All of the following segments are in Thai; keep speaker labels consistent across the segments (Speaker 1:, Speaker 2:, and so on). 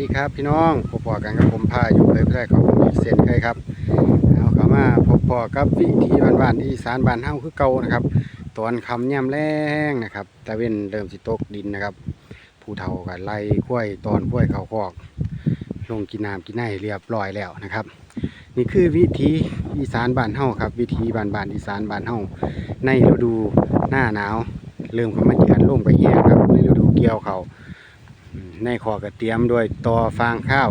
Speaker 1: ดีครับพี่น้องพบปอกันกับผมพาอยู่เลยเพื่อของผมเส้นเคยครับเอาข้ามาพบปอกับวิถีบ้านๆอีสานบ้านเฮาคือเก่านะครับ ตอนคำย่ำแรงนะครับตะเวนเริ่มสิตกดินนะครับ ผู้เฒ่าก็ไล่กล้วยตอนกล้วยเขาคอก ลงกินน้ำกินไนเรียบร้อยแล้วนะครับ นี่คือวิถีอีสานบ้านเฮาครับ วิถีบ้านบ้านอีสานบ้านเฮาในฤดูหน้าหนาว เริ่มเข้ามาเยือนลงไปแย่ครับในฤดูเกี่ยวเขาวอืม ในขอกระเตรียมด้วยตอฟางข้าว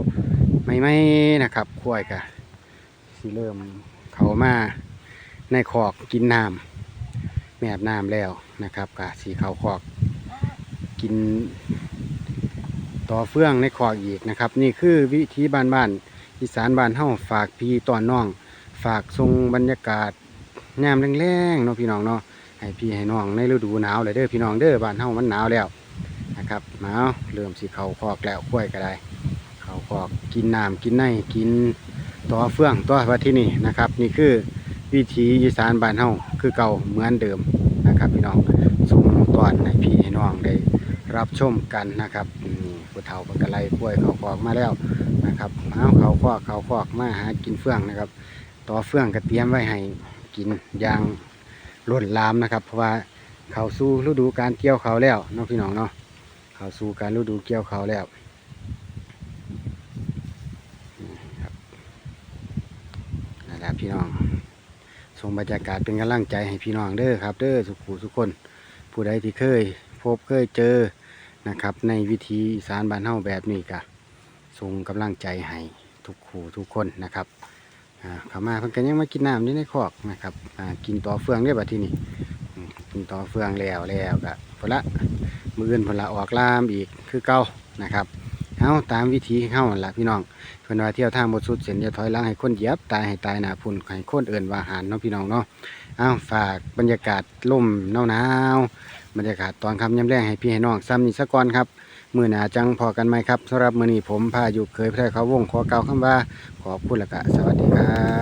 Speaker 1: ไม่ไม่นะครับกล้วยกะสิเริ่มเขามาในขอกกินน้ำแมบน้ำแล้วนะครับกะสีเขาขอกกินต่อเฟื่องในขอกอีกนะครับ นี่คือวิธีบ้านบ้านๆอีสานบ้านเฮาฝากพี่ตอนน้อง ฝากทรงบรรยากาศยามแรงๆเนาะพี่น้องเนาะให้พี่ให้น้องในฤดูหนาวเลยเด้อพี่น้องเด้อบ้านเฮามันหนาวแล้ว นะครับหนาเริ่มสิเขาคอกแล้วกล้วยก็ได้ เขาคอกกินน้ำกินไนกินต่อเฟื่องต่อว่าที่นี่นะครับ นี่คือวิถีอีสานบ้านเฮาคือเก่าเหมือนเดิมนะครับพี่น้องส่งตอนให้พี่ให้น้องได้รับชมกันนะครับนี่ผู้เฒ่าเพิ่นก็ไล่กล้วยเขาคอกมาแล้วนะครับเอาเขาคอกเขาคอกมาหากินเฟื่องนะครับ ต่อเฟื่องก็เตรียมไว้ให้กินอย่างล้นลามนะครับ เพราะว่าเขาสู่ฤดูการเกี่ยวเขาแล้วน้องพี่น้องเนาะ เข้าสู่การฤดูเกี่ยวเขาวแล้วนี่ครับนั่นแหละพี่น้องส่งบรรยากาศเป็นกำลังใจให้พี่น้องเด้อครับ เด้อสุขุทุกคน ผู้ใดที่เคย พบเคยเจอนะครับ ในวิธีสานบ้านเฮาแบบนี้ก็ส่งกำลังใจให้ทุกคู่ทุกคนนะครับอ่าเขามาเพิ่นก็ยังมากินน้ำอยู่ในคอกนะครับกินต่อเฟืองได้อบัดที่นี้อืมกินต่อเฟืองแล้วแล้วก็พนละ มืออื่นพนละออกลามอีกคือเก่านะครับเอาตามวิธีเข้าหั่นละพี่น้องเพิ่นว่าเที่ยวทางบทสุดเส้นอย่าถอยหลังให้คนเหยียบตายให้ตายหนาพุ่นให้คนเอื่นว่าหารเนาะพี่น้องเนาะเอาฝากบรรยากาศล่มหนาวบรรยากาศตอนคำย้ำแรงให้พี่ให้น้องซ้ำนี่สักก่อนครับมือหนาจังพอกันไหมครับสำหรับมือนี้ผมพาอยู่เคยแพร่เขาวงขอเก่าคำว่าขอบคุณละกะสวัสดีครับ